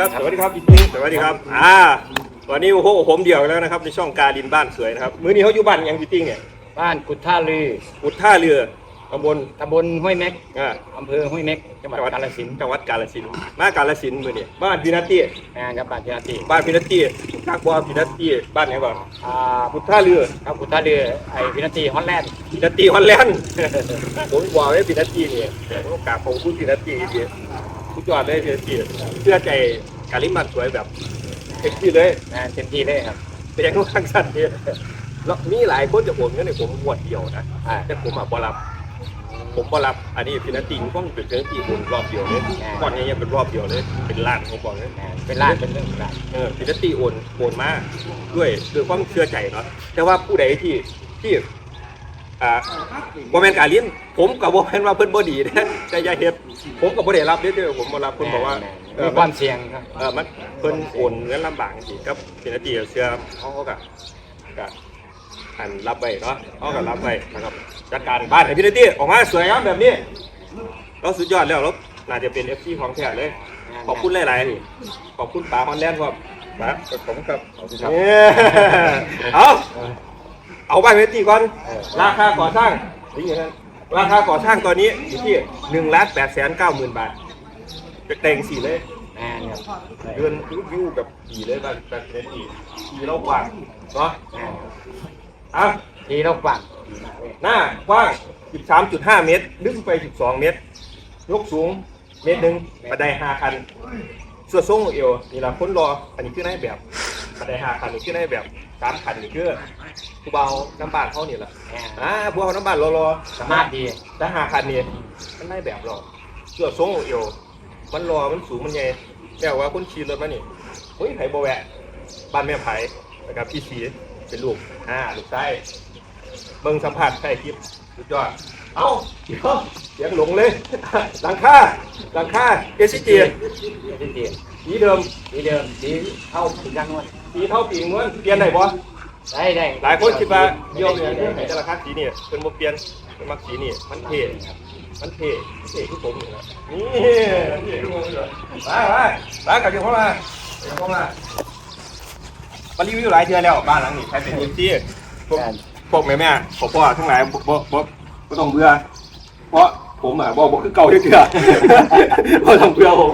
ครับ สวัสดีครับสวัสดีครับพี่ติ๊งสวัสดีครับ อ่า วันนี้โอ้โหผมเดี่ยวแล้วนะครับในช่องการดินบ้านสวยนะครับ มื้อนี้เขาอยู่บ้านยังพี่ติ๊งเนี่ยบ้านกุดท่าลืออุดท่าเรือตำบลตำบลห้วยเม็กอ่าอำเภอห้วยเม็กจังหวัดกาฬสินธุ์จังหวัดกาฬสินธุ์มากาฬสินธุ์มื้อนี้บ้านพินาตี้งานกับบ้านพินาทีบ้านพินาตี้ทักบ่พินาตี้บ้านไหนบ้างอ่าอุดท่าเรือครับกุดท่าลือไอพินาทีฮอลแลนด์พินาตี้ฮอลแลนด์ ผมบอกไว้พินาตี้เนี่ยโอกาสของผู้พินาตี้ดี ทุกยอดเลยพินาตี้เชื่อใจการิมบ้านสวยแบบเต็มที่เลยงานเต็มที่เลยครับแต่ยังข้างสั้นเนี่ยแล้วมีหลายคนจะโอนเงินให้ผมงวดเดียวนะอ่าแต่ผมอะบ่รับ ผมบ่รับอันนี้พินาติงต้องเป็นเรื่องที่โอนรอบเดียวเลยก่อนนี้ยังเป็นรอบเดียวเลย เป็นล้านผมบอกเลยงานเป็นร้านเป็นเรื่องร้านเออพินาติโอนโอนมาด้วยด้วยความเชื่อใจเนาะแต่ว่าผู้ใดที่ที่อ่าบ่แม่นการเลี้ยงผมกับบ่แม่นว่าเพิ่นบ่ดีนะแต่อย่าเฮ็ด ผมก็บ่ได้รับเด้อเด้อผมบ่รับเพิ่นบอกว่าเอมีอความเสี่ยงครับ เออมันเพิ่นโอนเงินลำบากจริงครับเป็นนาทีเชื่อเขาก็กะกะอันรับไว้เนาะเขาก็รับไว้นะครับจัดการบ้านให้พี่นาทีออกมาสวยงามแบบนี้เราสุดยอดแล้วเราน่าจะเป็น FC ของแท้เลย ขอบคุณหลายๆขอบคุณป๋าฮอนแลนด์ครับป๋าขอบคุณครับเนี่ยเอาเอาบ้านพี่นาทีก่อน ราคาก่อสร้างนี่อย่างนั้น ราคาก่อสร้างตอนนี้อยู่ที่หนึ่งล้านแปดแสนเก้าหมื่นบาทจะแต่งสีเลยงานครับเดินวิวแบบดีเลยแบบแบบเน้นดีดีแล้วกว้างเนาะงานอะที่เราฝังหน้ากว้าง 13.5 เมตร ลึกไป 12 เมตร ยกสูงเมตรหนึ่งบันได5คันส่วนทรงเอวนี่ละคนรอ อันนี้คือได้แบบบันได5คันนี่คือได้แบบ 3คันนี่คือผู้เบาน้ำบานเขานี่แหละงานอ่าพวกเขาน้ำบานรอรอสามารถดีแต่5คันนี่มันได้แบบรอส่วนทรงเอวมันรอมันสูงมันใหญ่แต่ว่าคนขี่รถมานี่เฮ้ยไผ่โบแวะบ้านแม่ไผ่นะครับพี่ชีเป็นลูกอ่าลูกไส้เบิ่งสัมผัสใช่คลิปสุดยอดเอ้าเดี๋ยวเสียงหลงเลยหลังคาหลังคาเอซิเจียที่เดียวสีเดิมที่เดิมที่เข้าถึงกันวัน สีเท่าปีม้วนเปลี่ยนได้บ่ได้ได้หลายคนคิดว่าเยี่ยมเนี่ยให้แต่ละคันสีนี่เป็นบ่เปลี่ยนเป็นมักสีนี่มันเท่มันเท่เท่คือผมนี่แหละนี่เท่คือผมนี่แหละไปไปไปกลับเดี๋ยวเข้ามาเดี๋ยวเข้ามามารีวิวหลายเทื่อแล้วบ้านหลังนี้ใครเป็นเอฟซีพวกงานพวกแม่แม่พ่อพ่อทั้งหลายบ่บ่บ่บ่ต้องเบื่อเพราะผมอะบ่บ่คือเก่าเทื่อๆบ่ต้องเบื่อผม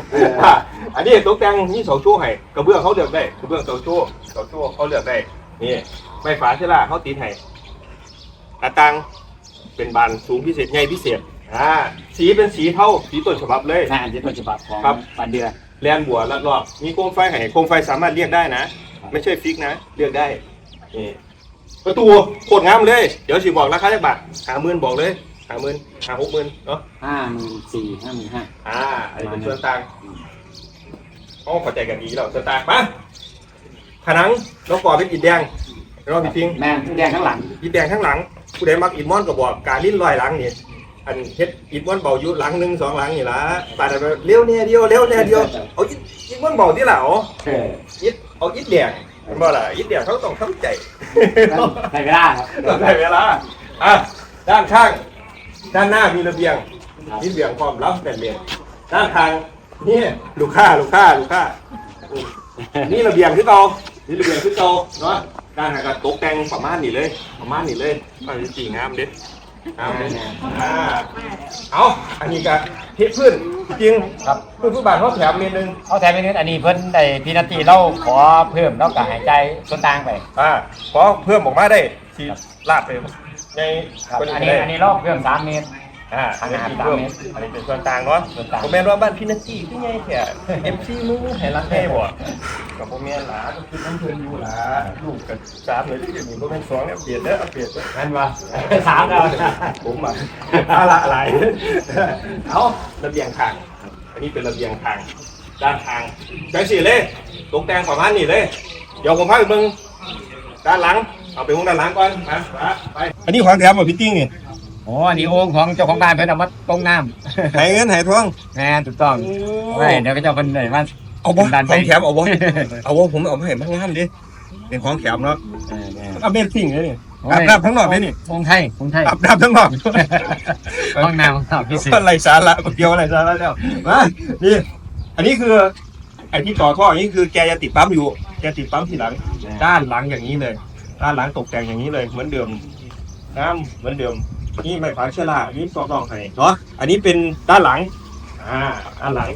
อะอันนี้ตกแต่งมีเสาโชว์ให้กระเบื้องเขาเลือกได้กระเบื้องเสาโชว์เสาโชว์เขาเลือกได้นี่ไม้ฝาเชล่าเขาติดให้หน้าต่างเป็นบานสูงพิเศษใหญ่พิเศษอ่าสีเป็นสีเท่าสีต้นฉบับเลยงานที่ต้นฉบับของครับปันเดือนแลนบัวลัดรอบมีโคมไฟให้โคมไฟสามารถเรียกได้นะ ไม่ใช่ฟิกนะเลือกได้นี่ประตูโคตรงามเลย เดี๋ยวสิบอกราคาจักบาทหาหมื่นบอกเลยหาหมื่นหาหกหมื่นเนาะห้าหมื่นสี่ห้าหมื่นห้าอ่าอันนี้เป็นส่วนต่าง อ๋อเข้าใจกันดีแล้วส่วนต่างมาผนังน้องปอเป็นอิฐแดงเราพี่พิงแม่นแดงข้างหลังอิฐแดงข้างหลังผู้ใดมักอิฐมอนก็บอกการลิ้นลอยหลังนี่อันเฮ็ดอิฐมอนเบาอยู่หลังหนึ่งสองหลังนี่ละปาดไปเร็วแน่เดียวเร็วแน่เดียวเอาอิฐอิฐมอนเบาที่หลังเออยิดเอายิดแดงเห็นบ่ล่ะยิดแดงเขาต้องทำใจใส่เวลาครับต้องใช้เวลาอะด้านข้าง ด้านหน้ามีระเบียงมีระเบียงพร้อมรับแต่เบียงด้านข้าง นี่ลูกค้าลูกค้าลูกค้านี่ระเบียงคือเก่านี่ระเบียงคือเก่าเนาะด้านข้างก็ตกแต่งประมาณนี้เลยประมาณนี้เลยมันสีงามเด็ดงามเด็ดอ่าเอาอันนี้ก็เทพื้นจริงครับพื้นผู้บานเขาแถมเมตรหนึงเอาแทนไปนิดอันนี้เพิ่นได้พีนาทีเราขอเพิ่มแล้วก็หายใจส่วนต่างไปอ่าเพราะเพิ่มออกมาได้ที่ลาดไปในครับคนอันนี้นี้ได้อันนี้เราเพิ่มสามเมตร อ่าอันนี้ขนาดที่เพิ่มสามเมตรอันนี้เป็นส่วนต่างเนาะส่วนต่างผมแม่นว่าบ้านพี่นัตตี้ที่ไงแค่เอ็มซีมึงให้รักให้บ่กับผมแม่นหลาก็คือน้ำเพิ่นอยู่หลาลูกกับสามเลยที่จะมีบ่แม่นสองเนี่ยเปลี่ยนเด้อเอาเปลี่ยนเด้อนั่นวะสามแล้วผมอะอาละหลายเอาระเบียงทาง อันนี้เป็นระเบียงทาง ด้านทางจังสี่เลยตกแต่งประมาณนี้เลยเดี๋ยวผมพาไปเบิ่งด้านหลัง เอาไปวงด้านหลังก่อนมาไปอันนี้ของแถมบ่พี่ติ้งนี่ โอ้อันนี้โอ่งของเจ้าของบ้านเพิ่นเอามาตรงน้ให้เงินให้ทองำแม่นถูกต้องไม่เดี๋ยวก็เจ้าเพิ่นได้มา เอาบ่ดันขไป องแถมเอาบ่ เอาบ่ผมเอาไปให้มันงามดิเป็นของแถมเนาะเออแม่นเอาเมนสิ่งเลยนี่อาบน้ำทั้งนอกเลยนี่วงไทยวงไทยอาบน้ำทั้งนอกห้องน้ำห้องน้ำพิเศษอะไรสาระเกี่ยวอะไรสาระแล้วมานี่อันนี้คือไอ้ที่ต่อท่ออย่างนี้คือแกจะติดปั๊มอยู่แกติดปั๊มทีหลัง ด้านหลังอย่างนี้เลย ด้านหลังตกแต่งอย่างนี้เลย เหมือนเดิมน้ำเหมือนเดิม นี่ไม่ฝาเชื้อรานี่ซอกรองให้เนาะอันนี้เป็นด้านหลังอ่าด้านหลัง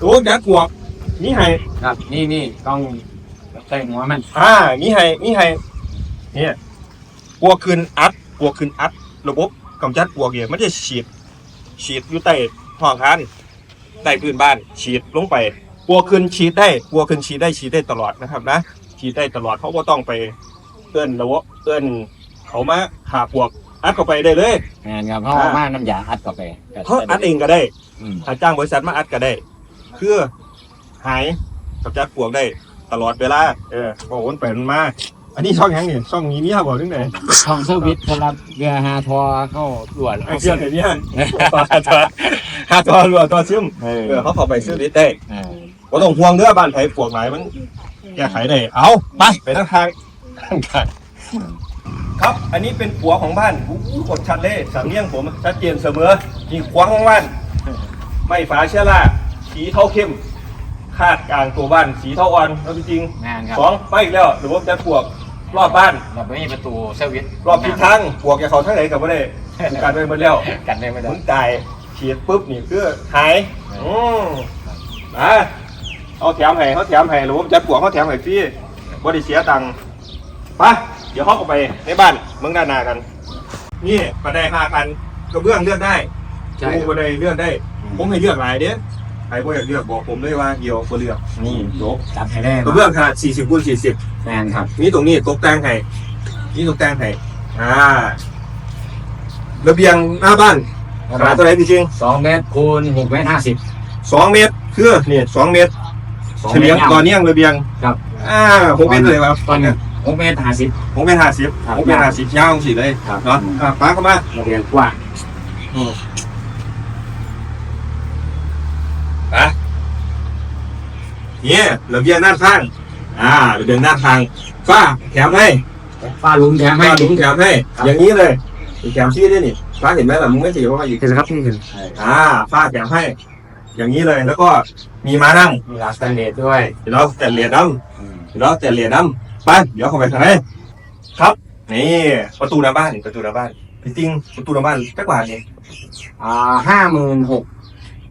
โอ้ยักษ์กวกนี่ให้ครับนี่นี่ต้องใส่หัวมันอ่ามีให้มีให้เนี่ยปวกคืนอัดปวกคืนอัด ระบบกำจัดปวกเนี่ยมันจะฉีด ฉีดอยู่ใต้ท้องคานใต้พื้นบ้าน ฉีดลงไปปวกคืนฉีดได้ปวกคืนฉีดได้ฉีดได้ตลอดนะครับนะฉีดได้ตลอดเขาก็ต้องไปเอื้อนระบบเอื้อนเขามาหาปวก อัดเข้าไปได้เลย แม่นครับเพราะว่ามาน้ำยาอัดเข้าไปเขาอัดเองก็ได้อืมถ้าจ้างบริษัทมาอัดก็ได้เพื่อหายกำจัดปวกได้ตลอดเวลา เออบอกวนไปมันมา อันนี้ช่องหยังนี่ช่องนี้นี่ครับบอกถึงไหนช่องเซอร์วิสสำหรับเรือหาทอเข้าด่วนไอ้เชื่อไหนเนี่ยหาตัวหาตัวรัวตัวซึมเออเออเขาเข้าไปซื้อลิตได้เออก็ต้องห่วงเด้อบ้านไผปวกหลายมันแก้ไขได้เอาไปไปทางทางทางทาง ครับ อันนี้เป็นปัวของบ้านอู้หูกดชัดเลยสำเนียงผมชัดเจนเสมอนี่ขวางของบ้านไม่ฝาเชื้อราสีเทาเข้ม คาดกลางตัวบ้าน สีเทาอ่อนแล้วจริงงานครับๆสองไปอีกแล้วหรือว่าจะปวกรอบบ้าน เราไม่มีประตูเซอร์วิสรอบทิศทางปวกจะเขาทั้งไหนกับว่าได้การไปหมดแล้ว กันได้ไม่ได้มึงตายฉีดปุ๊บนี่คือหายอืมมาเอาแถมให้เขาแถมให้หรือว่าจะปวกเขาแถมให้ฟรีบ่ได้เสียตังค์ไป เดี๋ยวเขาก็ไปในบ้านเมืองด้านหนากัน นี่บันไดห้าคันกระเบื้องเลือกได้ใช่ปูบันไดเลือกได้ ผมให้เลือกหลายเด้ใครบ่อยากเลือกบอกผมเลยว่าเดียวบ่เลือกนี่จบจัดให้ได้กระเบื้องขนาด40คูณ40แมนครับนี่ตรงนี้ตกแต่งให้นี่ตกแต่งให้อ่าระเบียงหน้าบ้านขนาดเท่าไหร่จริงสองเมตรคูณหกเมตรห้าสิบๆสองเมตรคือเนี่ยสองเมตรสองเฉเมลียตงรต่อเนื่องระเบียงครับ อ่าหกเมตรเลยครับตอนหนึ่ง หกเมตรห้าสิบ หกเมตรห้าสิบครับ หกเมตรห้าสิบยาวสิเลยครับเนาะอ่าป้าเข้ามาระเบียงกว้างอะเนี่ยระเบียงด้านข้าง อ่าระเบียงด้านข้างฝ้าแถมให้ฝ้าลุมแถมให้ฝ้าหลุมแถมให้ครับอย่างนี้เลยมีแถมชี้ด้วยนี่ฟ้าเห็นไหมล่ะมึงไม่สีว่าอยู่เห็นครับพี่เห็นอ่าฝ้าแถมให้ อย่างนี้เลยแล้วก็มีมานั่งมีลาสแตนเลสด้วยเดี๋ยวเราแต่เหรียญน้ำเดี๋ยวเราแต่เหรียญน้ำ ไปเดี๋ยวเข้าไปข้างในครับ นี่ประตูหน้าบ้านประตูหน้าบ้านจริงๆประตูหน้าบ้านสักบาทเองอ่าห้าหมื่นหก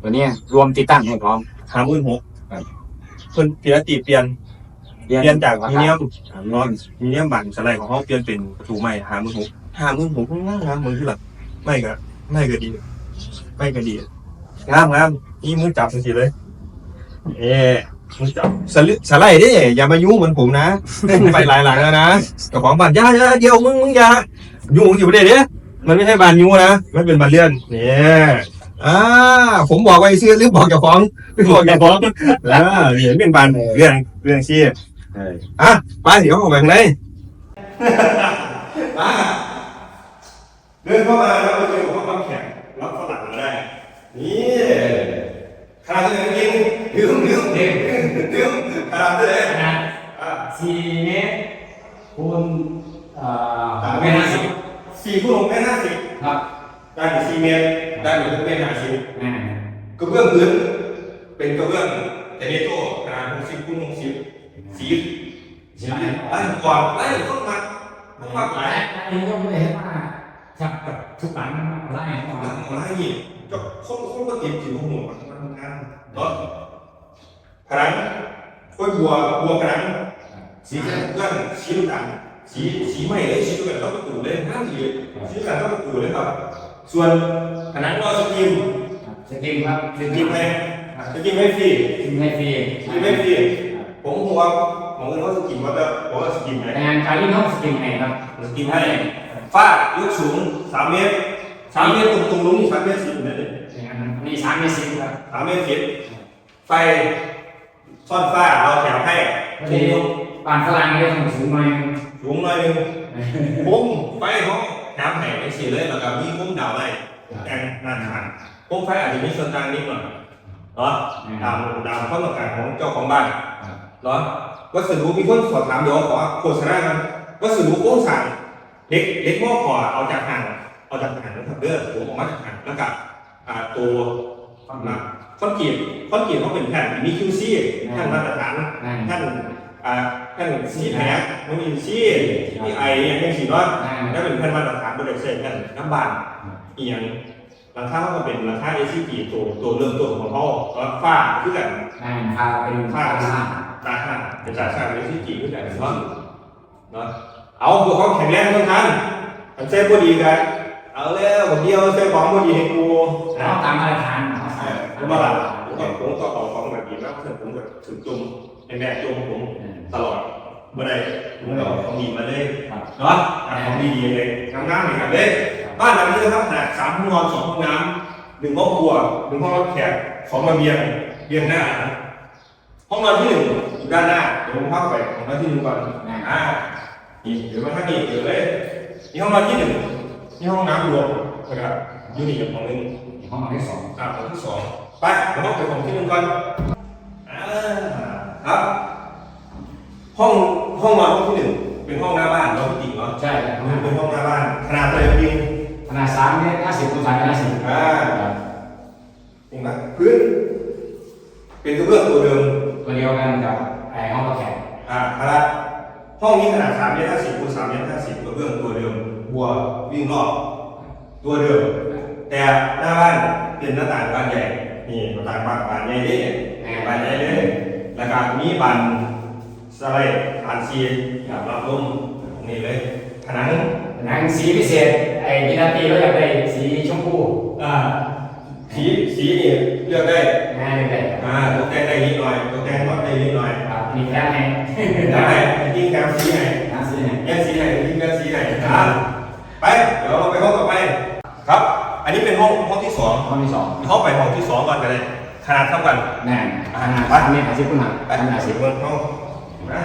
ตัวเนี้ยรวมติดตั้งให้พร้อมห้าหมื่นหกครับเพิ่นเปลี่ยนตีเปลี่ยนเปลี่ยนจากมีเนียมนอนมีเนียมบันสไลด์ของเขาเปลี่ยนเป็นประตูใหม่ห้าหมื่นหกห้าหมื่นหกงามงามมือที่หลักไม่ก็ไม่ก็ดี ไม่ก็ดีงามงามนี่มือจับสิเลย เอ๊ะมือจับ สลิสไลด์ดิอย่ามายุ่งเหมือนผมนะ ไปหลายหลังแล้วนะเจ้าของบ้านอย่าอย่าเดียวมึงมึงอย่ายุ่งอยู่เด็ดเนี่ยมันไม่ใช่บานยุ่งนะมันเป็นบานเลื่อนเนี่ยอ่าผมบอกไว้ซื้อหรือบอกเจ้าของไม่บอกเจ้าของแล้วเห็นเป็นบานเรื่องเรื่องซี่อะไปเดี๋ยวข้าไปข้างในมาเดินเข้ามาแล้วเจอกับความแข็งรับฝรั่งมาได้นี่ขนาดเท่าไห ร่จริงยืมยืมยืมยืมขนาดเท่าไหร่ขนาดอ่าสี่เมตรคูณอ่ามหกเมตรห้าสิบสี่คูณหกเมตรห้าสิบครับได้ถึงสี่เมตรได้ถึงหกเมตรห้าสิบกระเบื้องพื้นเป็นกระเบื้องแต่นี่โต้ขนาดหกสิบคูณหกสิบสีสีไล่กวาดไล่ต้นมัดต้องมัดหลายอันนี้ก็ไม่ได้ว่าจับกับทุกหลังไล่เข้าหลัมางไม้นี่ก็คนคนก็เก็บผิวของหนูมันมันงานเนาะผนังกล้วยบัวบัวผนังสีแดงเพื่อนสีน้ำตาลสีสีไหม้เลยสีด้วยกันต้องประตูเลยห้ามสีสีด้วยกันต้องประตูเลยครับ ส่วนผนังรอสกิมสกิมครับสกิมให้สกิมให้ฟรีสกิมให้ฟรีสกิมให้ฟรีผมหัวผมเงินว่าสกิมว่าจะผมว่าสกิมไงแต่งานการที่น้องสกิมให้ครับสกิมให้ฝ้ายกสูงสามเมตรสามเมตรตรงตรงลุ้มสามเมตรสิบเมตรเลยมีสามมีสิบครับสามเมตรสิบไฟ ซ่อนฝ้าเราแถมให้พอดีปานฝรั่งเรื่องสูงหน่อยสูงหน่อยหนึงผมไฟเขาน้ำแห้งไอ้สีเลยแล้วก็มีพุ่มดาวไล่แกงนานทานพุ่มไฟอาจจะมีส่วนต่างนิดหน่อยเนาะตามตามความต้องการของเจ้าของบ้านเนาะวัสดุมีคนสอบถามเดี๋ยวขอโฆษณากันวัสดุโครงสร้างเล็กเล็กมอกกว่าเอาจากห่างเอาจากห่างนะครับเด้อผมออกมาจากห่างแล้วก็อ่าตัวมา คอนกรีตคอนกรีตเขาเป็นแผ่นมีคิวซี่แผ่นมาตรฐานนั่นแผ่นอ่าแผ่นซีแพ็คมันมีซี่มีไออย่างเงี้ยสิเนาะนั่นแล้วเป็นแผ่นมาตรฐานบริษัทแผ่นน้ำบานเอียงราคาเขาก็เป็นราคา SCP ตัวตัวเริ่มต้นของเขาก็ฟ้าคือกันนั่นพาเป็นฟ้าพาตาห้าเป็นสายชา SCP คือกันเนาะเนาะเอาพวกเขาแข็งแรงทั้งนั้นมันเส้นพอดีกันเอาแล้วผมเดียวเส้นของพอดีให้กูแล้วตามมาตรฐาน ผมมาละผมก็ผมก็เอาของแบบนี้มากเพื่อนผมก็ถึงจุ่มในแม่จุ่มผมตลอดเมื่อใดผมก็เอาของดีมาเลยเนาะของดีๆเลยงามๆเลยครับเลยบ้านหลังนี้นะครับขนาดสามห้องนอนสองห้องน้ำหนึ่งห้องครัวหนึ่งห้องรับแขกสองระเบียงเบียงหน้าห้องนอนที่หนึ่งอยู่ด้านหน้าเดี๋ยวผมพาไปห้องนอนที่หนึ่งก่อนอ่านี่เดี๋ยวมาข้างนี้เดี๋ยวเลยนี่ห้องนอนที่หนึ่งนี่ห้องน้ำรวมนะครับยูนิตของหนึ่งห้องนอนที่สองอ่าของที่สอง ไปเราต้องไปของที่หนึ่งก่อนอ่าครับ ห้องห้องนอนห้องที่หนึ่งเป็นห้องหน้าบ้านเราพี่ติ๋งเนาะใช่ครับเป็นห้องหน้าบ้านขนาดเลยจริงขนาดสามเมตรห้าสิบคูณสามเมตรห้าสิบอ่าจริงไหมพื้น เป็นกระเบื้องตัวเดิมตัวเดียวกันกับไอ้ห้องรับแขกอ่าเอาละห้องนี้ขนาด3เมตร50คูณ3เมตร50กระเบื้องตัวเดิมบัววิ่งรอบตัวเดิมแต่หน้าบ้านเป็นหน้าต่างบานใหญ่ นี่หน้าต่างบานบานใหญ่ดิบานใหญ่เลยแล้วก็มีบานสไลด์บานซีกับรับลมตรงนี้เลยผนังหนังสีพิเศษไอ้พินาตีเราอยากได้สีชมพูอ่าสีสีนี่เลือกได้งานเลยอ่าตกแต่งได้นิดหน่อยตกแต่งรถได้นิดหน่อยครับมีแค่ไหนได้จริงๆแกมสีไหนงานสีไหนแยกสีไหนจริงๆแกมสีไหนอ่าไปเดี๋ยวเราไปห้องต่อไป ครับ อันนี้เป็น ห้องห้องที่สองห้องที่สองเข้าไปห้องที่สองก่อนกันเลยขนาดเท่ากัน แน่ขนาดสามเมตรห้าสิบคูณห้าไปสามเมตรห้าสิสิบบเมืองห้องนะ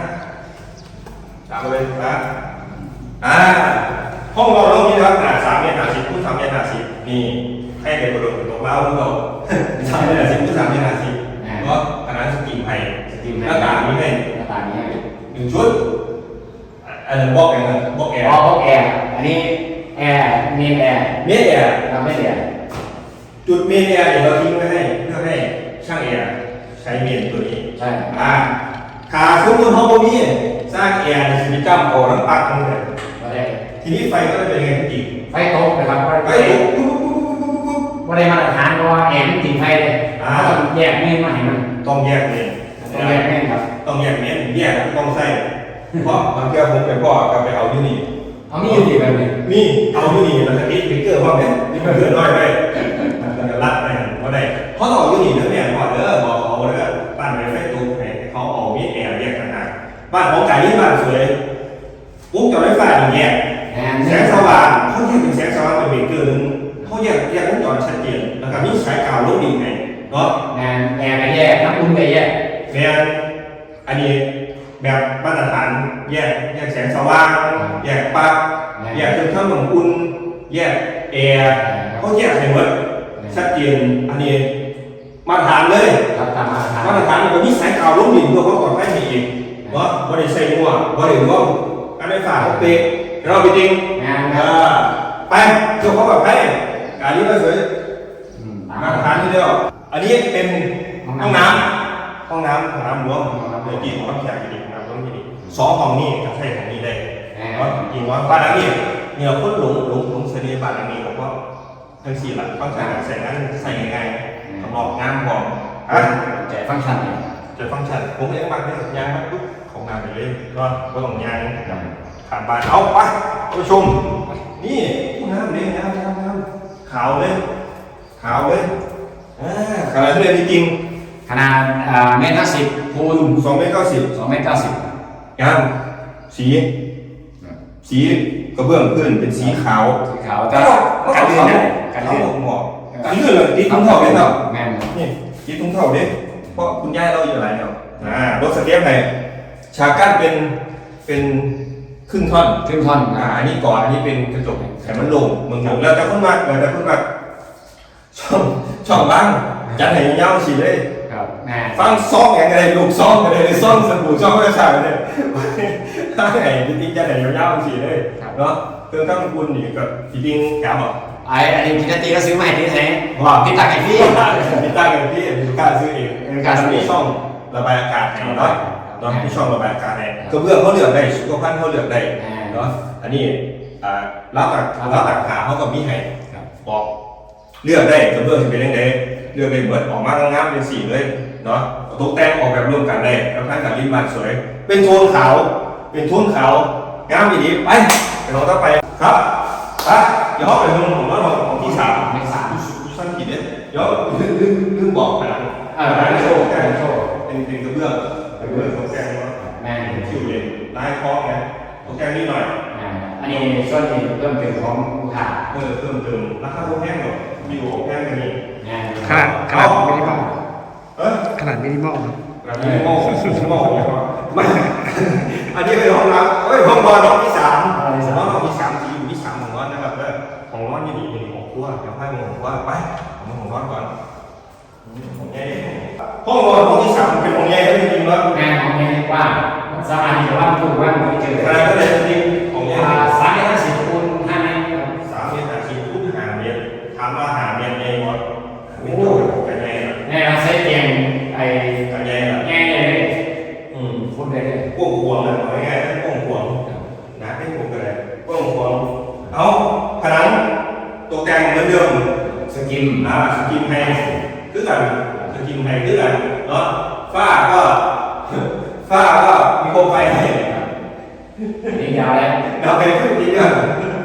ตามมาเลยนะอ่าห้องเราห้องนี้นะครับขนาดสามเมตรห้าสิบคูณสามเมตรห้าสิบนี่ให้เป็นบริบทของเราของเราสามเมตรห้าสิบคูณสามเมตรห้าสิบเพราะขนาดสกิมไผ่สตรีมหน้าต่างนี้ให้หน้าต่างนี้หนึ่งชุดอันนั้นบอกแอร์บอกแอร์อ๋อพวกแอร์อันนี้ แอร์เมนแอร์เมนแอร์เราไม่แอร์จุดเมนแอร์เดี๋ยวเราทิ้งไว้ให้เพื่อให้ช่างแอร์ใช้เมนตัวนี้ใช่อ่าขาสมมติห้องบ่มีสร้างแอร์สิบจ้ำเอาน้ำปักลงเลยก็ได้ทีนี้ไฟก็จะเป็นยังไงพี่ติ๊กไฟโต๊ะนะครับไฟไฟลุกปุ๊บปุ๊บปุ๊บปุ๊บปุ๊บว่าได้มาตรฐานเพราะว่าแอร์มันติดไฟเลยอ่าต้องแยกเมนมาให้มันต้องแยกเมนต้องแยกเมนครับต้องแยกเมนแยกต้องใส่เพราะบางทีผมไปพ่อกับไปเอาที่นี่ เอามีอยู่ดีแบบนี้นี่เอาที่นี่แล้วก็ติดสติ๊กเกอร์ว่าเนี่ยนี่มันเกินน้อยไปแล้วก็รัดไปเพราะได้เพราะต้องเอาที่นี่นะเนี่ยบอกเด้อบอกเขาเด้อบ้านไหนไฟตูให้เขาเอามีแอร์แยกต่างหากบ้านของไก่นี่บ้านสวยปุ๊บจะไม่ไฟแยกแอร์แสงสว่างเขาแยกเป็นแสงสว่างเป็นเบรกเกอร์หนึงเขาแยกแยกวงจรชัดเจนแล้วก็มีสายกาวลงดินไงเนาะแอร์แอร์ก็แยกน้ำอุ่นก็แยกแม่นอันนี้ แบบมาตรฐานแยกแยกแสงสว่าง แยกปลั๊กแยกเครื่องทำน้ำอุ่นแยกแอร์เขาแยกให้หมดชัดเจนอันนี้มาตรฐานเลยครับตามมาตรฐานมาตรฐานมันก็มีสายกาวลงดินเพื่อความปลอดภัยให้อีกเนาะบ่ได้ใส่มั่วบ่ได้ร่วมการไฟฟ้าเขาเป๊ะเราไปจริงงานคอ่รับาไปเจ้าของแบบให้การนี้ก็สวยอืมตามมามาตตรรฐาฐานนที่เดียวอันนี้เป็นห้ห้อองงน้น้ำห้องน้ำห้องน้ำหลวงห้องน้ำ เลยกี่ของรับแขกกี่ของน้ำต้องกี่สองของนี่กับใช่ของนี่ได้เพราะจริงว่าบ้านหลังนี้เนี่ยคนหลงหลงหลงเสน่ห์บ้านหลังนี้ผมว่าทั้งสี่หลักต้องการใส่นั้นใส่ยังไงสำหรับงานของอะใจฟังก์ชันเนี่ยจะฟังก์ชันผมเองบ้านเนี่ยยางมันปุ๊บของงานไปเลยก็ก็ต้องยางผ่านบ้านเอาไปผู้ชม นี่น้ำเลยน้ำน้ำน้ำขาวเลยขาวเลยอ่าขนาดที่เรียนจริงขนาดอ่าเมตรห้าสิบ คูณสองเมตรเก้าสิบสองเมตรเก้าสิบงามสี สีกระเบื้องพื้นเป็นสีขาวสีขาวแต่กันเลื่อนได้กันขาวเลื่อนหมอกกันเลื่อนเลยติดถุงเท้าเลยเนาะแม่นครับนี่ติดถุงเท้าเด้เพราะคุณย่าเราอยู่อะไรเนาะอ่ารถสเตียมไหนฉากกั้นเป็นเป็นครึ่งท่อนครึ่งท่อนอ่าอันนี้ก่อนอันนี้เป็นกระจกแต่มันลงมึงลงแล้วแต่คนมากแล้วแต่คนมากช่องช่องบ้างจัดให้ยาวๆสิเลยครับแม่ ฟังซองอย่างไรลูกซองอะไรซองสบู่ซองอะไรใส่เลยถ้าไงจริงๆจัดให้ยาวๆสิเลยเนาะเครื่องตั้งคุณนี่กับจริงๆแกบอกไอ้อันนี้พี่นาทีก็ซื้อมาให้ที่ไหนบอกพี่ตักให้พี่มีตั้งเงินพี่มีกล้าซื้อเองมีกล้าซื้อเองมีช่องระบายอากาศให้เนาะเนาะอ่ามีช่องระบายอากาศให้กระเบื้องเขาเลือกได้สุขภัณฑ์เขาเลือกได้อ่าเนาะอันนี้อ่ารับตักรับตักขาเขากับมีให้ครับบอกเลือกได้กระเบื้องจะเป็นยังไงเลือกได้เบิดออกมางามๆเป็นสีเลย เนาะตกแต่งออกแบบร่วมกันได้แล้วทั้งกับริมบ้านสวย เป็นโทนขาว เป็นโทนขาวงามดีไปไปลองต่อไปครับไปเดี๋ยวเขาไปลงของรถของที่สามไม่สามสั้นกี่เม็ดเดี๋ยวลืมลืมลืมบอกผนังเออผนังโชว์ผนังโชว์เป็นเป็นกระเบื้องกระเบื้องของแกงเนาะแม่คิวเย็นลายคล้องไงของแกงนิดหน่อยอ่าอันนี้ส่วนนี้เพิ่มเติมของลูกค้าเออเพิ่มเติมราคาพวกแห้งหน่อยมีหัวแห้งกันนี่งานขนาดขนาดมินิมอล เออขนาดมินิมอลครับแบบนี้โม่โม่ไม่ อันนี้เป็นห้องน้ำเอ้ยห้องนอนห้องที่สามห้องที่สามที่อยู่ที่สามของร้อนนะครับเออของร้อนนี่ดีเป็นของครัวเดี๋ยวให้ของครัวไปของของร้อนก่อนของใหญ่ห้องนอนห้องที่สามเป็นของใหญ่แล้วจริงๆแล้วงานของงานว่างสามารถที่จะว่างถูกว่างไม่เจอขนาดก็เลยจริงของใหญ่อ่าสามเมตรห้าสิบ อ่าสกินไฮคือกันสกินไฮคือกันเนาะฝ้าก็ฝ้าก็มีโคมไฟให้นี่ยาวแล้วเราไปขึ้นดีกัน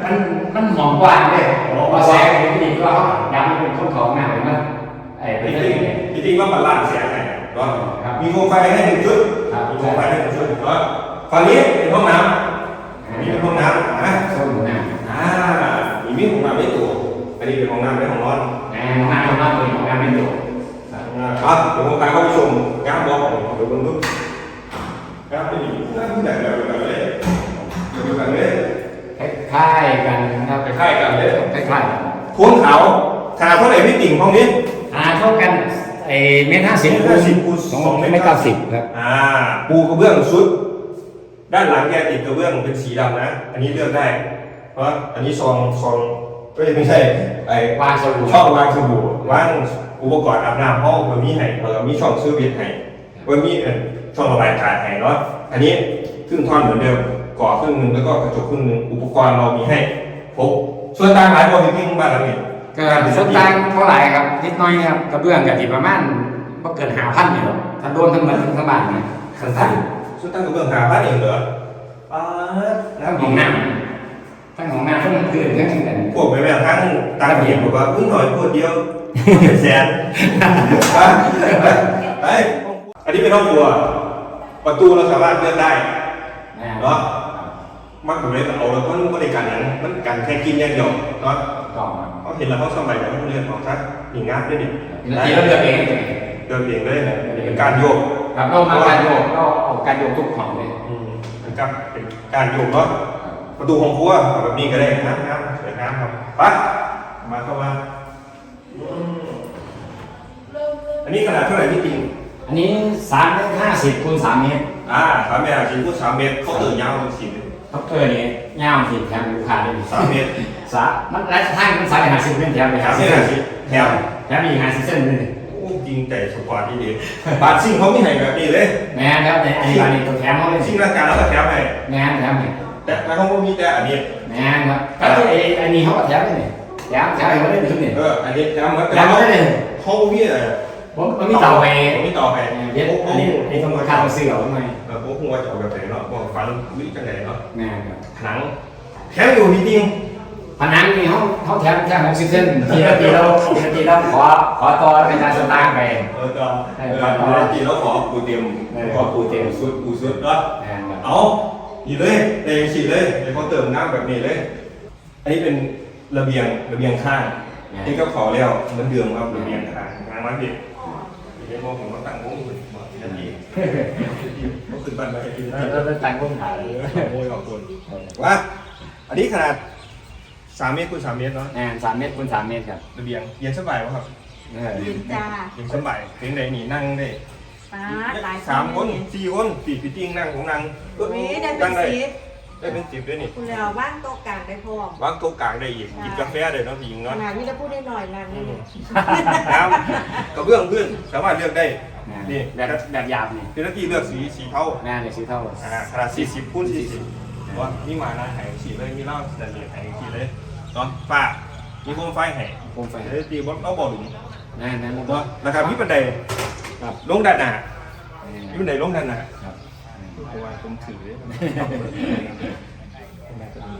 มันมันหอมกว่าเลยพอแซงถึงดีก็เขาดำเป็นข้นของหน้าเลยมันไอ้จเป็นริเรื่องงนี้ๆจริงๆว่ามันล่างเสียงไงเนาะครับมีโคมไฟให้หนึ่งชุดครับมีโคมไฟให้หนึ่งชุดเนาะฝั่งนี้เป็นห้องน้ำมีเป็นห้องน้ำนะส้มหน้าอ่ามีมีห้องน้ำไม่ตัวอันนี้เป็นห้องน้ำไม่ห้องนอนแม่ของหน้าของหน้าตัวของหน้าเป็นตัวครับเดี๋ยวผมพาเข้าไปชมงานบอกเดี๋ยวผมดูงานไม่ดีงานที่ไหนเดี๋ยวกันเลยเดี๋ยวกันเลยคล้ายๆกันนะครับคล้ายๆกันเลยคล้ายๆกันโค้งเขาขนาดเท่าไหร่พี่ติ่งห้องนี้อ่าเท่ากันไอ้เมตรห้าสิบคูณสองเมตรเมตรเก้าสิบครับอ่าปูกระเบื้องชุด ด้านหลังแกติดกระเบื้องเป็นสีดำนะ อันนี้เลือกได้ เพราะอันนี้ซองซอง ก็ไม่ใช่ไอ้วางสบู่ช่องวางสบู่วางอุปกรณ์อาบน้ำห้องมันมีให้แล้วก็มีช่องซื้อเบียร์ให้มันมีเอ่อช่องระบายอากาศให้เนาะอันนี้ครึ่งท่อนเหมือนเดิมก่อครึ่งหนึงแล้วก็กระจกครึ่งหนึงอุปกรณ์เรามีให้ครบส่วนต่างหลายบริษัทบ้านเราเนี่ยก็ส่วนต่างเท่าไหร่ครับนิดหน้อยครับกระเบื้องกับที่ประมาณก็เกินหาพันอยู่หรอกทั้งโดนทั้งหมดทั้งบ้านนะส่วนต่างส่วนต่างกับเบื้องหาบ้านเองเหรอป้าดทั้งของน้ำ ทั้งของน้ำทั้งอื่นทั้งสิ่งต่างพวกไปแบบทั้งต่างเหียบบอกว่าอุ้ยหน่อยพูดเดียวเป็นแสนไปไปไปอันนี้เป็นห้องครัว ประตูเราสามารถเลือกได้นะเนาะมันผมเลยเอาแล้วมันบริการอย่างมันกันแค่กินอย่างเดียวเนาะก็เขาเห็นแล้วเขาสมัยแล้วเขาเรียนเขาทักหนีงานด้วยดินาทีเราเลือกเองเดินเองเลยเป็นการโยกครับเรามาการโยกเราเอาการโยกทุกของเลยอืมเป็นการเป็นการโยกเนาะ ประตูของครัวเอาแบบนี้ก็ได้น้ำน้ำสวยงามครับไปมาเข้ามาอืมอันนี้ขนาดเท่าไหร่พี่ติงอันนี้สามเมตรห้าสิบคูณสามเมตรอ่าสามเมตรสี่คูณสามเมตรเขาเติมยาวเป็นสี่เมตรท็อปเตอร์นี่ยาวสิแถมลูกค้าได้สามเมตรสามันและทางมันสายหาสิบเป็นแถมไปสาหามเมสิตบรสี่แถมแถมอีกหาสิบเส้นเลยโอ้จริงแต่สปอร์ตที่ดีบาทซิ่งเขาไม่ให้แบบนี้เลยแม่ครับในอันนี้อันนี้ตัวแถมเขาเลยซิ่งร่างกายแล้วก็แถมให้แม่แถมไง แต่แต่เขาไม่มีแต่อันนี้ แม่ครับก็ไอ้อันนี้เขาก็แถมเลยแถมแถมให้เขาได้ทุกเนี่ยเออ อันนี้แถมเหมือนแถมเขาได้เลยเขาไม่มีอะไรผมมันมีเตาไปเขาไม่ต่อให้เดี๋ยวอันนี้อันนี้ต้องราคาต้องซื้อเอาทำไมเออผมคงว่าจะเอาแบบไหนเนาะบอกฟันวิจังไหนเนาะแม่ครับหนังแถมอยู่จริงผนังนี่เขาเขาแถมแค่หกสิบเส้นทีละทีเราทีละทีเราขอขอต่อเป็นการสตางค์ไป เออก็เออปกติเราขอปูเต็มขอปูเต็มสุดปูสุดเนาะแม่ครับ เอา นี่เลยเต็มฉีดเลยเดี๋ยวเขาเติมน้ำแบบนี้เลย อันนี้เป็นระเบียงระเบียงข้างนี่ก็ขอแล้วเหมือนเดิมครับระเบียงข้างงานวัดดิเดี๋ยวผมก็ตั้งวงอยู่บอกทีนาทีก็ขึ้นบ้านไปทีนาทีเราเป็นตังค์พุ่งถ่ายโอ้ยขอบคุณว่าอันนี้ขนาดสามเมตรคูณสามเมตรเนาะแม่สามเมตรคูณสามเมตรครับระเบียงเย็นสบายวะครับเออยืนจ้าเย็นสบายเพียงใดนี่นั่งได้ ป้าหลายสามคนสี่คนสี่พี่ติ้งนั่งของนั่งเว้ยได้เป็นั่นงได้ซีดได้เป็นสิบด้วยนี่คุณแล้วว่างโต๊ะกลางได้พร้อมวางโต๊ะกลางได้อีกหยิบกาแฟได้เนาะพี่หญิงขเนาะนาดนี้จะพูดได้หน่อยนานนี่น้ำกระเบื้องพื้นสามารถเลือกได้นี่แบบแบบหยาบนี่พี่นาทีเลือกสีสีเทาแม่ในสีเท่าอ่าขนาด40คูณ40ว่านี่มานะแห่งสีเลยมีเหล้าสแตนเลสแห่งสีเลยเนาะฝ้ามีโคมไฟแห่โคมไฟเดี๋ยวตีบนเอาบ่อหลุมแน่นแน่นเนาะนะครับมีบันได ครับลงด้านหน้ามีบันไดลงด้านหน้าครับเพราะว่าผมถือเลย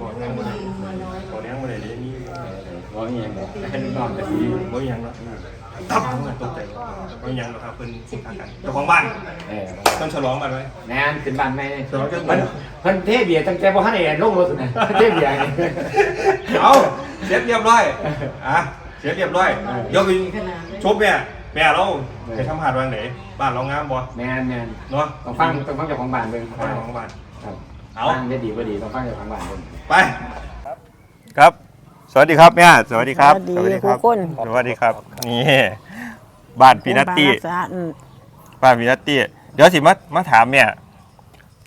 บ่อเลี้ยงบ่ได้บ่อเลี้ยงบ่ได้เดี๋ยวนี้ร้อยยังบอกให้ลูกน้องจะสีบ่มีหยังเนาะตับตกใจบ่มีหยังหรอกครับเพิ่นสิงทางกันเจ้าของบ้านเออต้นฉลองบ้านไว้แน่นขึ้นบ้านไหมเดี๋ยวจะเพิ่นเพิ่นเทเบียร์ตั้งแต่บ่ทันได้ลงรถนะเทเบียร์นี่เอาเสร็จเรียบร้อยอะเสร็จเรียบร้อยเดี๋ยวไปขนาดเลยชม แม่แม่เราไปทำหาดวางไหนบ้านเรางามบ่แม่นแม่นเนาะต้องฟังต้องฟังเจ้าของบ้านเบิ่งบ้านของบ้านครับเอาฟังได้ดีบ่ดีต้องฟังเจ้าของบ้านเบิ่งไปครับ สวัสดีครับแม่สวัสดีครับสวัสดีครูคนสวัสดีครับนี่บ้านปีนัตตี้โรงพยาบาลรักษาอืมบ้านปีนัตตี้เดี๋ยวสิมามาถามแม่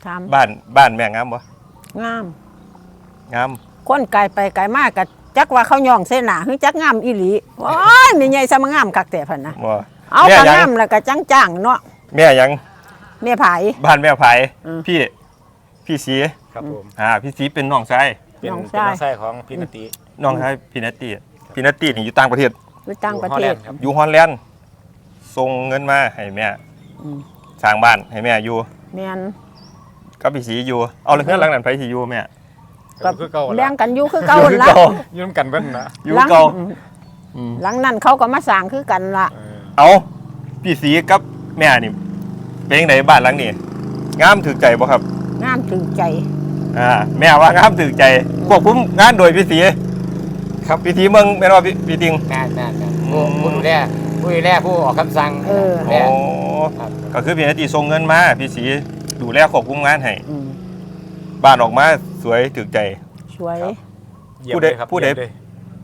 ถามบ้านบ้านแม่งามบ่งามงามคนไกลไปไกลมากกับ จักว่าเขาย่องเส้นหนาคือจักงามอีหลีว้ายมีใหญ่ซะมางามคักแต่พันนะบ่เอาแม่ก็ยังงามแล้วก็จังจ้างเนาะแม่ยังแม่ไผ บ้านแม่ไผอืม พี่ พี่สีครับผม อ่าพี่สีเป็นน้องชายเป็นน้องเป็นชาย น้องชายของพี่นติ น้องชายพี่นัตตี้พี่นัตตี้นี่อยู่ต่างประเทศ อยู่ต่างประเทศอยู่ฮอลแลนด์ครับ อยู่ฮอลแลนด์ส่งเงินมาให้แม่อืม สร้างบ้านให้แม่อยู่แม่นก็พี่สีอยู่เอาเลยเพื่อนหลังนั้นไปสีอยู่แม่ ก็คือเก่าแรงกันอยู่คือเก่าอยู่ละเก่ายุ่งกันเบิ้ลนะอยู่หลังเก่าอืมอืมหลังนั้นเขาก็มาสร้างคือกันละเออเอาพี่สีกับแม่นี่เป็นยังไงบ้านหลังนี้งามถึกใจบ่ครับ งามถึงใจ อ่าแม่ว่างามถึกใจควบคุมงานโดยพี่สีครับพี่สีเมืองแม่นว่าพี่พี่ติง แม่นแม่นแม่นอืผู้มผู้ดูแลผู้ดูแลผู้ออกคำสั่งเออ แม่โอ้ครับก็คือพี่นาทีส่งเงินมาพี่สีดูแลควบคุมงานให้อืม บ้านออกมาสวยถึกใจ สวยเยี่ยมผู้ใดเลยครับผู้ใดเยี่ยมเลย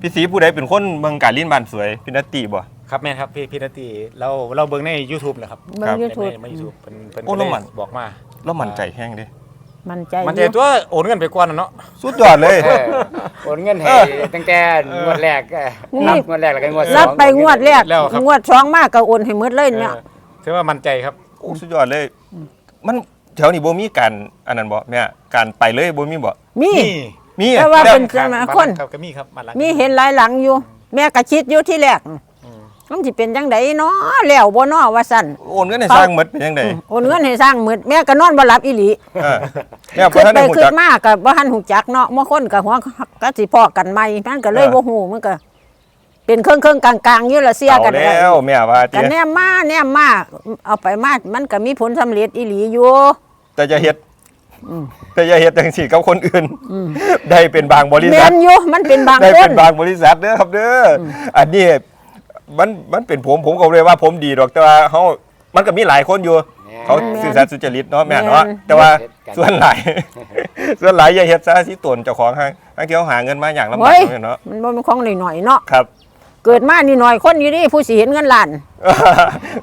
พี่สีผู้ใดเป็นคนเมืองกาลินบ้านสวยพี่นาตีบ่ ครับแม่นครับพี่พี่นติเราเราเบิ่งใน YouTube นะครับเบิ่ครังบยูทูบในใน YouTube เพิ่นเพิ่นโอ้ก็เลยแล้วมัน บอกมาแล้วมั่นใจแห้งเด้มันใจมันอใจยู่ตัวโอนเงินไปก่อนนะเนาะ สุดยอดเลย เออโอนเงินให้ตั้งแต่งวดแรกเออนี่รับงวดแรกแล้วก็งวดสองรับไปงวดแรกแล้วครับ งวดสองมากก็โอนให้หมดเลยเนี่ย เออถือว่ามั่นใจครับ โอ้สุดยอดเลย มัน แถวนี้บ่มีการอันนั้นบ่แม่การไปเลยบ่มีบ่มี มีแต่ว่าแล้วเป็นสมัยคน ครับก็มีครับบ้านหลังมีเห็นหลายหลังอยู่ แม่ก็คิดอยู่ที่แรกอืมมันสิเป็นจังไดเนาะแล้วบ่เนาะว่าซั่นโอนเงินให้สร้างหมดเป็นจังไดโอนเงินให้สร้างหมืดแม่ก็นอนบ่หลับอีหลีเออแม่บ่ขึ้นทันไปได้ฮู้ขึ้จันก มาก็บ่ทันหูจักเนาะบ่คนก็หัวก็สิพอกันใหม่มันก็เลยเออ บ่ฮู้มันก็ เป็นเครื่องๆกลางๆอยู่ละเสียเอากันแล้วแม่ว่าติกันแนมมาแนมมาเอาไปมา มันก็มีผลสำเร็จอีหลีอยู่ แต่จะเฮ็ดอืมแต่จะเฮ็ดจังซี่กับคนอื่นอืมได้เป็นบางบริแม่ษัทนอยู่มันเป็นบางได้คเป็นนบางบริษัทเด้อครับเด้อออันนี้มันมันเป็นผมผมก็เลยว่าผมดีดอกแต่ว่าเขามันก็มีหลายคนอยู่ เขาสื่อสารสุจริตเนาะแม่เนาะแต่ว่าส่วนหลาย ส่วนหลายอย่าเฮ็ดซะสิตนเจ้าของห้างห้างที่เขาหาเงินมาอย่างลำบากเฮ้ยเนาะมันบ่เป็นของหน่อยๆเนาะครับ เกิดมานี่หน่อยคนอยู่นี่ผู้สิเห็นเงินล้าน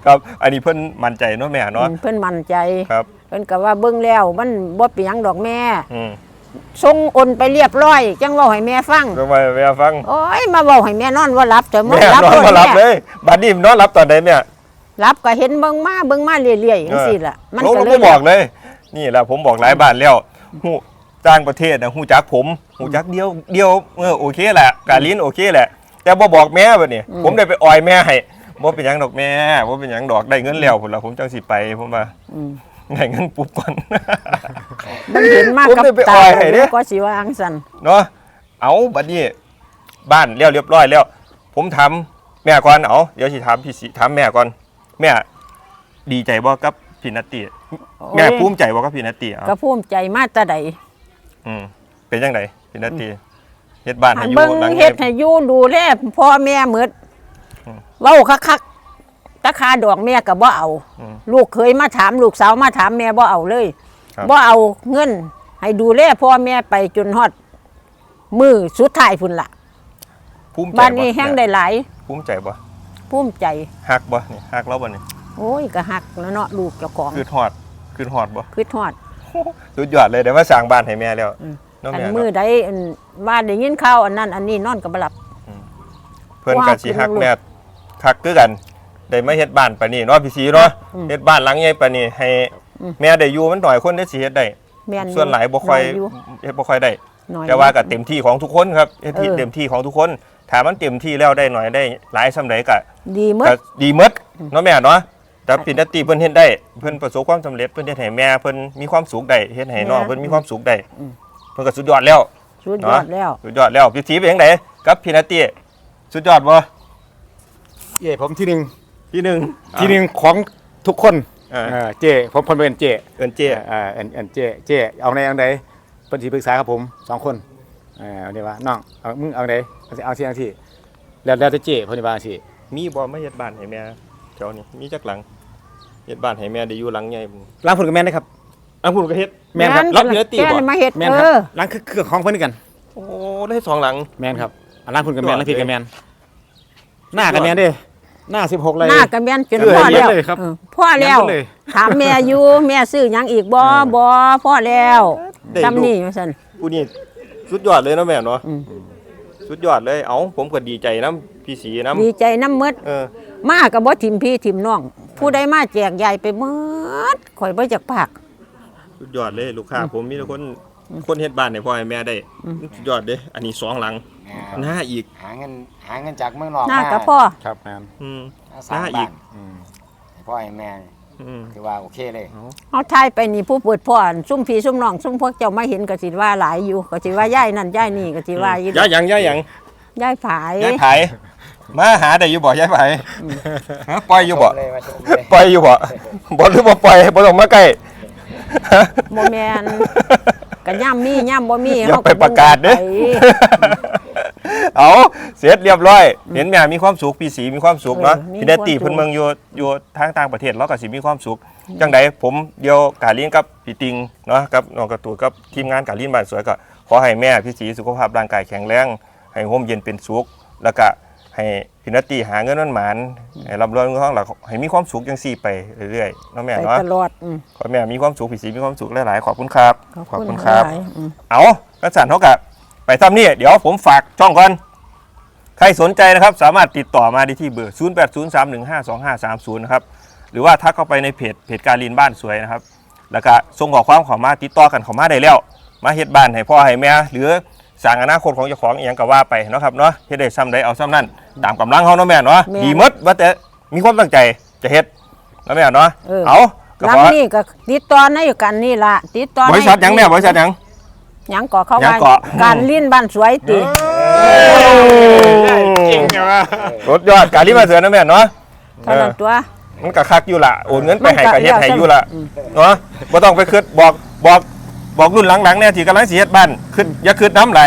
ครับอันนี้เพิ่นมั่นใจเนาะแม่เนาะอืมเพิ่นมั่นใจ ครับ เพิ่นก็ว่าเบิ่งแล้วมันบ่เป็นหยังดอกแม่อืมส่งโอนไปเรียบร้อย จังเว้าให้แม่ฟังก็มาแม่ฟังโอ้ยมาเว้าให้แม่นอนว่าหลับแต่แม่บ่หลับนอนบ่หลับเลแม่ยบัดนี้นอนหลับตอนใดแม่หลับก็เห็นเบิ่งมาเบิ่งมาเรื่อยๆจังซี่ล่ะมันเราก็เลก็ยบอกเลย นี่แหละผมบอกหลายบ้านแล้วฮู้ต่างประเทศนะฮู้จักผมฮู้จักเดียวเดียวเออโอเคแหละกาลินโอเคแหละ แต่บ่บอกแม่บัดนี้ผมได้ไปออยแม่ให้บ่เป็นหยังดอกแม่บ่เป็นหยังดอกได้เงินแล้วพุ่นล่ะผมจังสิไปผมว่า อืม ได้เงินปุ๊บก่อน มันเห็นมากผมกับได้ไปตาอ่อยให้เด้ ก็สิว่าอังสันเนาะเอาบัดนี้บ้านแล้วเรียบร้อยแล้ว ผมถามแม่ก่อนเอาเดี๋ยวสิถามพี่สิถามแม่ก่อน แม่ดีใจบ่กับพี่นัตติแม่ภูมิใจบ่กับพี่นัตติเอาก็ภูมิใจมาแตะใดอืมเป็นยังไงพี่นาทีเฮ็ดบ้านหัให้นอยู่เบิ่งหลังเฮ็ดให้ให้อยู่ดูแลพ่อแม่หมดอืมเว้าคักๆ ตะคาดอกแม่ก็บ่เอา อืม ลูกเคยมาถามลูกสาวมาถามแม่บ่เอาเลยครับ บ่เอาเงิน ให้ดูแลพ่อแม่ไปจนฮอดมือสุดท้ายพุ่นล่ะภูมิใจบ้านนี้แห้งได้หลายภูมิใจบ่ภูมิใจ ฮักบ่นี่ฮักเราบ่นี่โอ้ยก็ฮักแล้วเนาะลูกเจ้าของคือฮอดคือฮอดบ่คือทอดโหสุดยอดเลยเดี๋ยวมาสร้างบ้านให้แม่แล้วเน้องอันแม่มือเนาะ ใดอันว่าได้ยินข่าวอันนั้น อันนี้นอนก็บ่หลับ เพิ่นว่าก็สิฮักคือลูกแม่คักคือกัน ได้มาเฮ็ดบ้านปานนี้เนาะพี่สีเนาะอืมเฮ็ดบ้านหลังใหญ่ปานนี้ให้ อืม แม่ได้อยู่มันหน่อยคนได้สิเฮ็ดได้ แม่นส่วนหลายบ่ค่อยน้เฮ็ดบ่ค่อยได้ น้อย แต่ว่าก็เต็มที่ของทุกคนครับเฮ็ดที่เออ เต็มที่ของทุกคนถ้ามันเต็มที่แล้วได้หน่อยได้หลายซำใดก็ดีหมด ก็ดีหมดเนาะแม่เนาะแต่ปินตีเพิ่นเฮ็ดได้เพิ่นประสบความสำเร็จเพิ่นเฮ็ดให้แม่เพิ่นมีความสุขได้เฮ็ดให้น้องแม่เพิ่นมีความสุขได้อืม เพิ่นก็สุดยอดแล้ว สุดยอดแล้ว สุดยอดแล้วพี่ทีเป็นจังไดกับพี่นาตีสุดยอดบ่เย่ผมที่หนึ่ง ที่หนึ่งที่หนึ่งของทุกคนอ่าเออเจ้ผมคนเป็นเจ้เอิ้นเจ้เออเอ็นเอ็นเจ้เจ้เอาในอันใดเป็นที่ปรึกษาครับผมสองคนเออเอาเดี๋ยวว่าน้องเอามึงเอาไหนเอาสิเอาที่เอาที่แล้วแล้วแต่เจ้เพนนิบาสิมีบ่มาเฮ็ดบ้านให้แม่แถวนี้มีจักหลังเฮ็ดบ้านให้แม่ได้อยู่หลังใหญ่พุ่นล้างฝุ่นกับแม่นนะครับอันพุ่นก็เฮ็ดแม่นครับรับเนื้อตีบ่แกมาเฮ็ดแม่นเอครับอล้างคือเครื่องของเพิ่นนกันโอ้ได้สองหลังแม่นครับอะล้างฝุ่นกับแม่นยอดล้างพี่กับเลยแม่นหน้ากับแม่นเด้ หน้าสิบหกเลยหน้าก็แม่นจนเออพ่อแล้วเห็นเลยครับเออพ่อแล้ว เห็นเลย ถามแม่อยู่แม่ซื้อหยังอีกบ่บ่พ่อแล้วได้จำลูนี่กว่าซั่น ผู้นี้สุดยอดเลยเนาะแม่เนาะอืม สุดยอดเลยเอ้าผมก็ดีใจนํพี่สีนํดีใจน้ำมดเออ มาก็บ่ทิมพี่ทิมน้อง ผู้ใดมาแจกใหญ่ไปหมดข่อยบ่จักปาก สุดยอดเลยลูกค้าผมมีแต่คน คนเฮ็ดบ้านให้พ่อให้แม่ได้อืมสุดยอดเด้อันนี้สองหลังหน้าอีก หาเงินหาเงินจากเมืองนอกหน้ามาก็พ่อครับแม่นอืมสร้างหน้าอีบ้ากนอืมให้พ่อให้แม่อืมถือว่าโอเคเลยเฮาทายไปนี่ผู้เปิดพ่อซุ่มพี่ซุ่มน้องซุ่มพวกเจ้ามาเห็นก็สิว่าหลายอยู่ก็สิว่าย่ายนั่นย่ายนี่ก็สิว่าอยู่ย้ายหยังย้ายหยังย่ายผายย้ายไผมาหาได้อยู่บ่ย้ายไผฮะปล่อยอยู่บ่ชมเลยมาชมเลยปล่อยอยู่บ่บ่หรือบ่ปล่อยบ่ต้องมาใกล้บ่แม่น ก็ย่ำมีย่ำบ่มีอย่าไปประกาศเด้ไปเอาเสร็จเรียบร้อย เห็นแม่มีความสุขพี่สีมีความสุขเนาะเออมีพี่เดตตีความสุขเพิ่นเมืองอยู่อยู่ทางต่างประเทศเราก็สิมีความสุขจังใดผมเดียวกาลินกับพี่ติงเนาะกับน้องการะตูนกับทีมงานกาลินบ้านสวยก็ขอให้แม่พี่สีสุขภาพร่างกายแข็งแรงให้ห่มเย็นเป็นสุขแล้วก็ ให้พี่นตตีหาเงินมันหมานให้ร่ำรวยเงินทองหลักให้มีความสุขจังซี่ไปเรื่อยๆเนาะแม่ไปเนาะตลอดอืม ขอให้แม่มีความสุขพี่สีมีความสุขหลายๆขอบคุณครับขอบคุณครับ หลายๆอืม เอากระสันเขากะไปทำนี่เดี๋ยวผมฝากช่องก่อน ใครสนใจนะครับ สามารถติดต่อมาได้ที่เบอร์ 0 8 0 3 1 5 2 5 3 0 นะครับ หรือว่าทักเข้าไปในเพจเพจการีนบ้านสวยนะครับ แล้วก็ส่งข้อความเขอมาติดต่อกันเขอมาได้แล้ว มาเฮ็ดบ้านให้พ่อให้แม่ หรือ สร้างอนาคตของเจ้าของอีหยังก็ว่าไปเนาะครับเนาะเฮ็ดได้ซ้ำใดเอาซ้ำนั่นตามกำลังเขาเนาะแม่เนาะแม่ดีหมดว่าแต่มีความตั้งใจจะเฮ็ดเนาะแม่เนาะเออเอาก็หลัขงอนี้ก็ติดต่อในกันนี่ล่ะติดต่อบริษัทหยังแม่บริษัทหยัง หยังก่อเข้าหยังว่าเกาะ การลิ้นบ้านสวยติ จริงเหรอรถยอดการีมาเสือนะแม่เนาะ เท่านั้นตัว มันก็คักอยู่ล่ะโอนเงินไปให้มันก็ก็เฮ็ดให้แล้วแต่อยู่ล่ะอืมเนาะบ่ต้องไปคิดบอกบอก บอกรุ่นหลังๆเนี่ยที่กำลังสิเฮ็ดบ้านคิดอย่าคิดน้ำไหล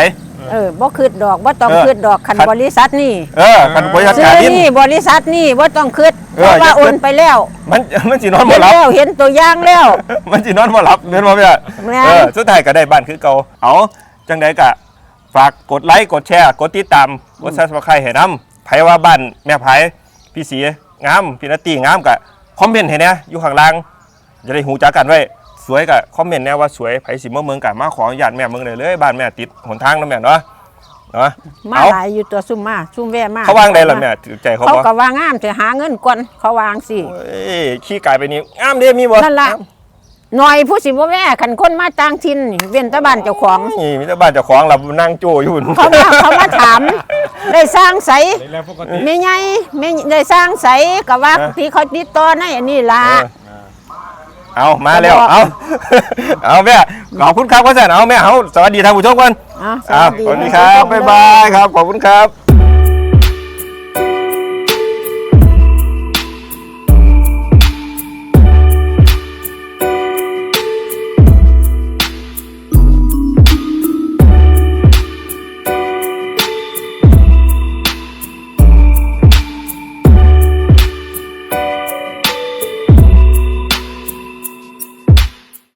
เออบ่คืดดอกบ่ต้องเออคืดดอกคันคัน บริษัทนี่เออคันบริษัทซื้การอิน นี่บริษัทนี่บ่ต้องคืดเอเพอราะว่าอย่าโอคิดนไปแล้วมันมันสินอนเห็บ่นหลับ แล้วเห็นตัวอย่างแล้ว มันสินอนบ่หลับเงินบ่แม่แม่น เออสุดท้ายก็ได้บ้านคือเก่าเอาจังไดก็ฝากกดไลค์กดแชร์ กดติดตามกด Subscribe ให้นำไผว่าบ้านแม่ไผพี่สีงามพี่นาตีงามก็คอมเมนต์ให้แหน่อยู่ข้างล่างจะได้หูจักกันไว้ สวยก็คอมเมนต์แน่ว่าสวยไผสิมาเมืองกันมาขออนุญาตแม่เมืองได้เลยบ้านแม่ติดหนทางนะแม่เนาะเนาะมาเอาหลายอยู่ตัวซุ่มมาซุ่มแว่มาเขาวางได้ล่ะแม่ถือใจเขาเขาบ่ก็ว่างามจะหาเงินก่อนเขาวางสิเอ้ยขี้กายไปนี่งามเด้มีบ่นั่นล่ะหน่อยผู้สิบ่แว่คันคนมาต่างถิ่นนี่เว้นแต่บ้านเจ้าของนี่มีแต่บ้านเจ้าของเรานั่งโจอยู่เขามาเขามาถาม ได้สร้างใสแล้วปกติไม่ไงไม่ได้สร้างใสก็ว่าที่เขาติดต่อในอันนี้ล่ะ เออเอามาแล้วจะบอกเอาเอาแม่ขอบคุณครับก็แสนเอาแม่เอาสวัสดีท่านผู้ชมกันอะสอ่าวัสดีสวัสดีครับบ๊ายบายครับขอบคุณครับ